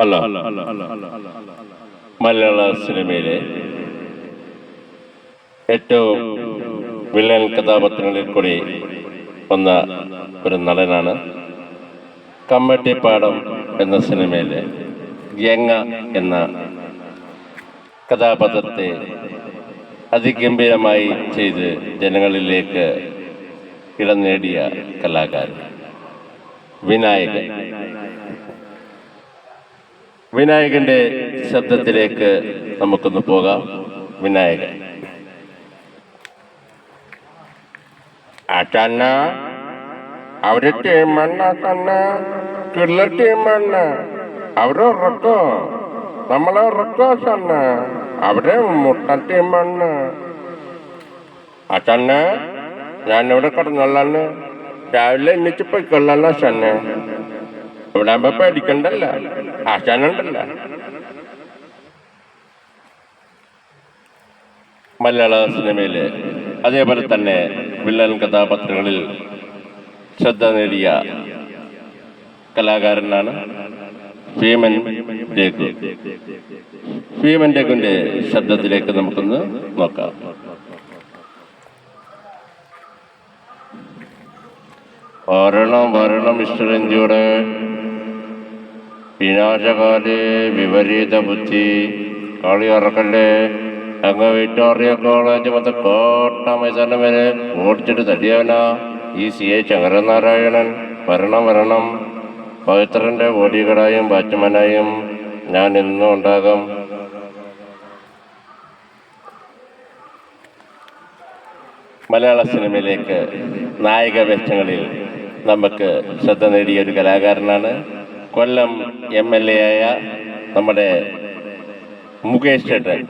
അല്ല മലയാള സിനിമയിലെ ഏറ്റവും വില്ലൻ കഥാപാത്രങ്ങളിൽ കൂടി വന്ന ഒരു നടനാണ് കമ്മട്ടിപ്പാടം എന്ന സിനിമയിലെ യങ്ങ എന്ന കഥാപാത്രത്തെ അതിഗംഭീരമായി ചെയ്ത് ജനങ്ങളിലേക്ക് ഇടം നേടിയ കലാകാരൻ വിനായകൻ. വിനായകന്റെ ശബ്ദത്തിലേക്ക് നമുക്കൊന്ന് പോകാം. വിനായകൻ. അച്ഛന്ന അവർ മണ്ണ കണ്ണ കിള്ള മണ്ണ. അവർ ഉറക്കോ? നമ്മളെ ഉറക്കോ സണ്ണ അവിടെ മുട്ടത്തെ ടീമണ്ണ അച്ഛന്ന ഞാനിവിടെ കിടന്നുള്ളന്ന് രാവിലെ എണ്ണിച്ച് പോയിക്കൊള്ളാം സണ്ണ ഇവിടെ ആകുമ്പോ പേടിക്കണ്ടല്ല. ആശാനുണ്ടല്ല. മലയാള സിനിമയിൽ അതേപോലെ തന്നെ വില്ലൻ കഥാപാത്രങ്ങളിൽ ശ്രദ്ധ നേടിയ കലാകാരനാണ് ഭീമൻ രഘു. ഭീമൻ രഘുവിന്റെ ശബ്ദത്തിലേക്ക് നമുക്കൊന്ന് നോക്കാം. വരണം വരണം മിസ്റ്റർ എഞ്ചിയുടെ. വിനാശകാലേ വിപരീത ബുദ്ധി കളി ഇറക്കല്ലേ അങ്ങ് വിക്ടോറിയ കോളേജ് മുതൽ കോട്ട മൈതാനം വരെ ഓടിച്ചിട്ട് തടിയവനാ. ഈ സി എ ശങ്കരനാരായണൻ. വരണം വരണം. പവിത്രന്റെ ഓടികളായും ബാറ്റ്മാനായും ഞാൻ ഇന്നും ഉണ്ടാകും. മലയാള സിനിമയിലേക്ക് നായക വേഷങ്ങളിൽ നമുക്ക് ശ്രദ്ധ നേടിയ ഒരു കലാകാരനാണ് കൊല്ലം എം എൽ എ ആയ നമ്മുടെ മുകേഷ് ചേട്ടൻ.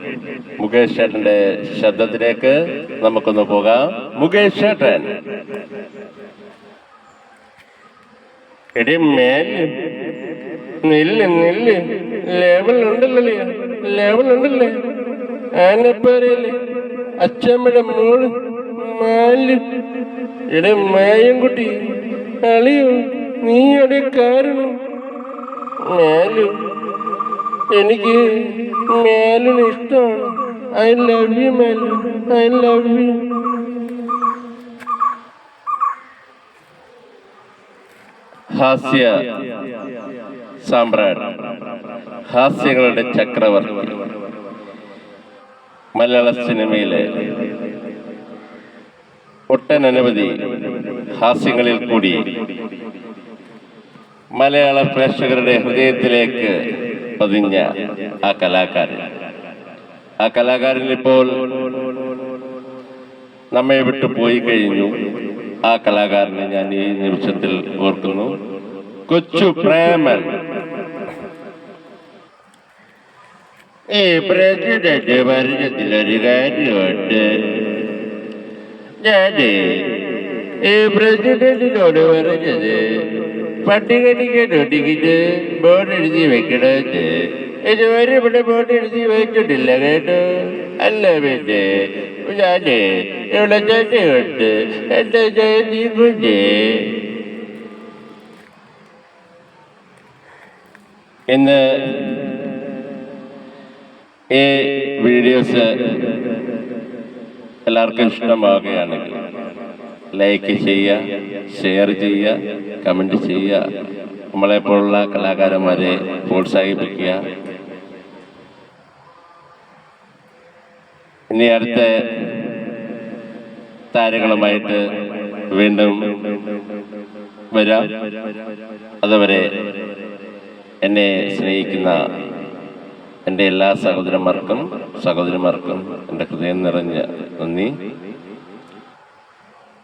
മുകേഷ് ചേട്ടന്റെ ശബ്ദത്തിലേക്ക് നമുക്കൊന്ന് പോകാം. മുകേഷ് ചേട്ടൻ. എടി മേൽ നില്ല് നില്ല് ലേബൽ ഉണ്ടല്ലേ? ആനപ്പേരല്ലേ അച്ഛമ്മയുടെ മോൾ മാൽ എടെ മായം കുട്ടി അളിയോ നീ അവിടെ കാരണം മേലു എനിക്ക് മേലും ഇഷ്ടമാണ് ഐ ലവ് യു മേലു. ഐ ലവ് യു ഹാസ്യ സാമ്രാട്ട് ഹാസ്യങ്ങളുടെ ചക്രവർത്തി. മലയാള സിനിമയിലെ ഒട്ടനവധി ഹാസ്യങ്ങളിൽ കൂടി മലയാള പ്രേക്ഷകരുടെ ഹൃദയത്തിലേക്ക് പതിഞ്ഞ ആ കലാകാരൻ. ആ കലാകാരൻ ഇപ്പോൾ നമ്മെ വിട്ടു പോയി കഴിഞ്ഞു. ആ കലാകാരനെ ഞാൻ ഈ നിമിഷത്തിൽ ഓർക്കുന്നു. കൊച്ചു പ്രേമൻ. ഈ പ്രസിഡന്റ് പറഞ്ഞതിലൊരു കാര്യമുണ്ട്. ഞാനേ ഈ പ്രസിഡന്റിനോട് പറഞ്ഞത് പട്ടികടിക്കാൻ ഒട്ടിക്കിട്ട് ബോർഡ് എഴുതി വെക്കണമെന്ന് ഇതുവരെ ഇവിടെ ബോർഡ് എഴുതി വെച്ചിട്ടില്ല കേട്ടോ. അല്ല പിന്നെ ഞാനേ ഇവിടെ ചേട്ടയുണ്ട് കുഞ്ഞേ. ഇന്ന് ഈ വീഡിയോസ് എല്ലാവർക്കും ഇഷ്ടമാവുകയാണെങ്കിൽ ലൈക്ക് ചെയ്യുക ഷെയർ ചെയ്യുക കമന്റ് ചെയ്യുക. നമ്മളെപ്പോലുള്ള കലാകാരന്മാരെ പ്രോത്സാഹിപ്പിക്കുക. ഇനി അടുത്ത താരങ്ങളുമായിട്ട് വീണ്ടും വരാം. അതുവരെ എന്നെ സ്നേഹിക്കുന്ന എന്റെ എല്ലാ സഹോദരന്മാർക്കും സഹോദരിമാർക്കും എന്റെ ഹൃദയം നിറഞ്ഞ നന്ദി.